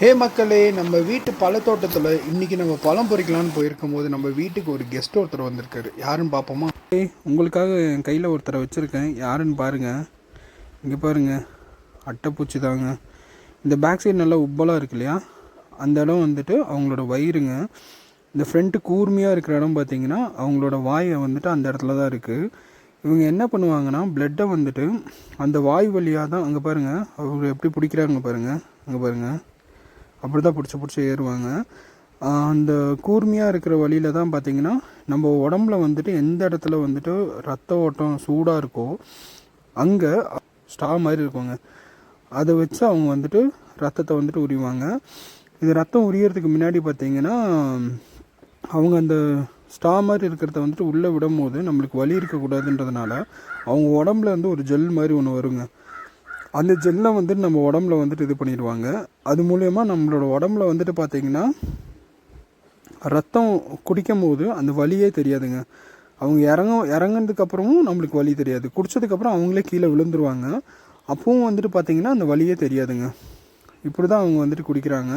ஹே மக்களே நம்ம வீட்டு பழத்தோட்டத்தில் இன்றைக்கி நம்ம பழம் பொறிக்கலான்னு போயிருக்கும் போது நம்ம வீட்டுக்கு ஒரு கெஸ்ட் ஒருத்தர் வந்திருக்காரு. யாருன்னு பார்ப்போமா? ஏய் உங்களுக்காக என் கையில் ஒருத்தரை வச்சுருக்கேன். யாருன்னு பாருங்கள் இங்கே பாருங்கள் அட்டைப்பூச்சி தாங்க. இந்த பேக் சைடு நல்லா உப்பலாக இருக்கு இல்லையா? அந்த இடம் வந்துட்டு அவங்களோட வயிறுங்க. இந்த ஃப்ரண்ட்டு கூர்மையாக இருக்கிற இடம் பார்த்தீங்கன்னா அவங்களோட வாயை வந்துட்டு அந்த இடத்துல தான் இருக்குது இவங்க என்ன பண்ணுவாங்கன்னா பிளட்டை வந்துட்டு அந்த வாய் வழியாக தான் அங்கே பாருங்கள் அவங்க எப்படி பிடிக்கிறாங்க பாருங்கள் அங்கே பாருங்கள் அப்படி தான் பிடிச்சி பிடிச்சி ஏறுவாங்க. அந்த கூர்மையாக இருக்கிற வழியில தான் பார்த்தீங்கன்னா நம்ம உடம்புல வந்துட்டு எந்த இடத்துல வந்துட்டு ரத்த ஓட்டம் சூடாக இருக்கோ அங்கே ஸ்டா மாதிரி இருக்குங்க அதை வச்சு அவங்க வந்துட்டு ரத்தத்தை வந்துட்டு உரிவாங்க. இது ரத்தம் உரியறதுக்கு முன்னாடி பார்த்திங்கன்னா அவங்க அந்த ஸ்டா மாதிரி இருக்கிறத வந்துட்டு உள்ளே விடும் போது நம்மளுக்கு வலி இருக்கக்கூடாதுன்றதுனால அவங்க உடம்புல வந்து ஒரு ஜெல் மாதிரி ஒன்று வருங்க. அந்த ஜெல்லை வந்துட்டு நம்ம உடம்புல வந்துட்டு இது பண்ணிடுவாங்க. அது மூலயமா நம்மளோட உடம்புல வந்துட்டு பார்த்தீங்கன்னா ரத்தம் குடிக்கும் போது அந்த வலியே தெரியாதுங்க. அவங்க இறங்க இறங்கினதுக்கப்புறமும் நம்மளுக்கு வலி தெரியாது. குடிச்சதுக்கப்புறம் அவங்களே கீழே விழுந்துருவாங்க. அப்பவும் வந்துட்டு பார்த்தீங்கன்னா அந்த வலியே தெரியாதுங்க. இப்படி தான் அவங்க வந்துட்டு குடிக்கிறாங்க.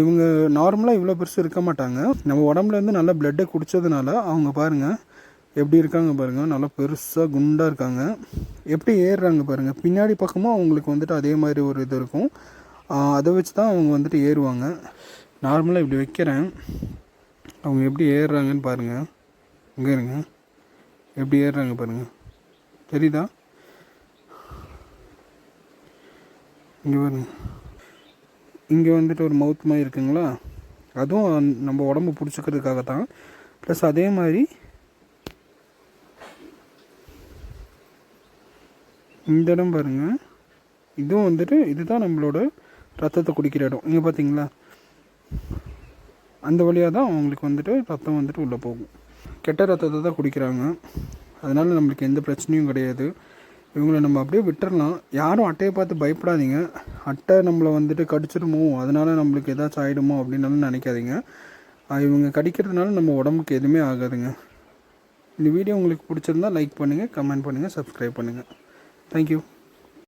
இவங்க நார்மலாக இவ்வளோ பெருசு இருக்க மாட்டாங்க. நம்ம உடம்புலேருந்து நல்லா பிளட்டை குடித்ததுனால அவங்க பாருங்கள் எப்படி இருக்காங்க பாருங்கள் நல்லா பெருசாக குண்டாக இருக்காங்க. எப்படி ஏறுறாங்க பாருங்கள் பின்னாடி பக்கமும் அவங்களுக்கு வந்துட்டு அதே மாதிரி ஒரு இது இருக்கும். அதை வச்சு தான் அவங்க வந்துட்டு ஏறுவாங்க. நார்மலாக இப்படி வைக்கிறேன். அவங்க எப்படி ஏறுறாங்கன்னு பாருங்கள் இங்கே இருங்க. எப்படி ஏறுறாங்க பாருங்கள் தெரியுதா? இங்கே பாருங்க. இங்கே வந்துட்டு ஒரு மவுத் மாதிரி இருக்குங்களா? அதுவும் நம்ம உடம்பு பிடிச்சிக்கிறதுக்காக தான் ப்ளஸ் அதே மாதிரி இந்த இடம் பாருங்க. இதுவும் வந்துட்டு இதுதான் நம்மளோட ரத்தத்தை குடிக்கிற இடம். இங்கே பார்த்தீங்களா அந்த வழியாக தான் அவங்களுக்கு வந்துட்டு ரத்தம் வந்துட்டு உள்ளே போகும். கெட்ட ரத்தத்தை தான் குடிக்கிறாங்க. அதனால் நம்மளுக்கு எந்த பிரச்சனையும் கிடையாது. இவங்களை நம்ம அப்படியே விட்டுறலாம். யாரும் அட்டையை பார்த்து பயப்படாதீங்க. அட்டை நம்மளை வந்துட்டு கடிச்சிருமோ? அதனால் நம்மளுக்கு ஏதாச்சும் ஆகிடுமோ அப்படின்னாலும் நினைக்காதீங்க. இவங்க கடிக்கிறதுனால நம்ம உடம்புக்கு எதுவுமே ஆகாதுங்க. இந்த வீடியோ உங்களுக்கு பிடிச்சிருந்தா லைக் பண்ணுங்கள் கமெண்ட் பண்ணுங்கள் சப்ஸ்கிரைப் பண்ணுங்கள் Thank you.